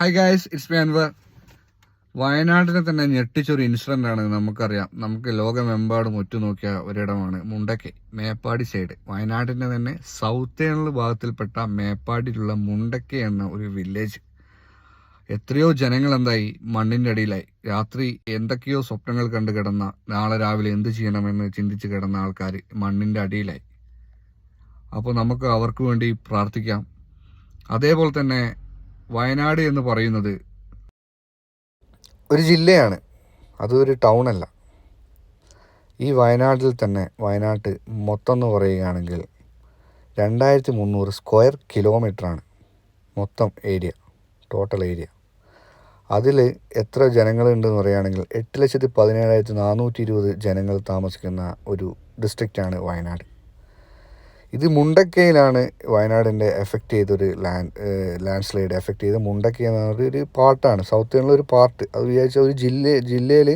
Hi guys it's me Anwar വയനാട്ടിനെ തന്നെ ഞെട്ടിച്ചൊരു incident ആണ് നമുക്കറിയാം. നമുക്ക് ലോകമെമ്പാടും ഒറ്റുനോക്കിയ ഒരിടമാണ് മുണ്ടക്കൈ മേപ്പാടി സൈഡ് വയനാട്ടിന്റെ തന്നെ സൗത്ത് ഏണൽ ഭാഗത്തിൽപ്പെട്ട മേപ്പാടിയിലുള്ള മുണ്ടക്കൈ എന്ന ഒരു വില്ലേജ് എത്രയോ ജനങ്ങൾ എന്തായി മണ്ണിന്റെ അടിയിലായി. രാത്രി എന്തൊക്കെയോ സ്വപ്നങ്ങൾ കണ്ടു കിടന്ന നാളെ രാവിലെ എന്ത് ചെയ്യണമെന്ന് ചിന്തിച്ച് കിടന്ന ആൾക്കാർ മണ്ണിന്റെ അടിയിലായി. അപ്പോൾ നമുക്ക് അവർക്ക് വേണ്ടി പ്രാർത്ഥിക്കാം. അതേപോലെ തന്നെ വയനാട് എന്ന് പറയുന്നത്? ഒരു ജില്ലയാണ്. അതൊരു ടൗൺ അല്ല. ഈ വയനാട്ടിൽ തന്നെ വയനാട്ട് മൊത്തം എന്ന് പറയുകയാണെങ്കിൽ രണ്ടായിരത്തി മുന്നൂറ് സ്ക്വയർ കിലോമീറ്ററാണ് മൊത്തം ഏരിയ ടോട്ടൽ ഏരിയ അതിൽ എത്ര ജനങ്ങളുണ്ടെന്ന് പറയുകയാണെങ്കിൽ എട്ട് ലക്ഷത്തി പതിനേഴായിരത്തി നാനൂറ്റി ഇരുപത് ജനങ്ങൾ താമസിക്കുന്ന ഒരു ഡിസ്ട്രിക്റ്റാണ് വയനാട്. ഇത് മുണ്ടക്കയിലാണ് വയനാടിന്റെ എഫക്റ്റ് ചെയ്തൊരു ലാൻഡ് ലാൻഡ് സ്ലൈഡ് എഫക്റ്റ് ചെയ്ത മുണ്ടക്കൈ എന്ന് പറഞ്ഞ ഒരു പാർട്ടാണ് സൗത്ത് ഒരു പാർട്ട് അത് വിചാരിച്ച ഒരു ജില്ല ജില്ലയിൽ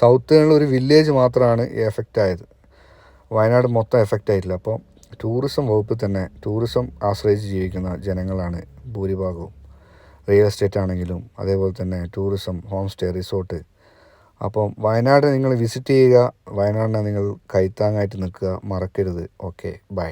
സൗത്ത് കേരള ഒരു വില്ലേജ് മാത്രമാണ് ഈ എഫക്റ്റ് ആയത്. വയനാട് മൊത്തം എഫക്റ്റ് ആയിട്ടില്ല. അപ്പോൾ ടൂറിസം വകുപ്പിൽ തന്നെ ടൂറിസം ആശ്രയിച്ച് ജീവിക്കുന്ന ജനങ്ങളാണ് ഭൂരിഭാഗവും. റിയൽ എസ്റ്റേറ്റ് ആണെങ്കിലും അതേപോലെ തന്നെ ടൂറിസം ഹോം സ്റ്റേ റിസോർട്ട് അപ്പം വയനാട് നിങ്ങൾ വിസിറ്റ് ചെയ്യുക വയനാടിനെ നിങ്ങൾ കൈത്താങ്ങായിട്ട് നിൽക്കുക മറക്കരുത്. Okay bye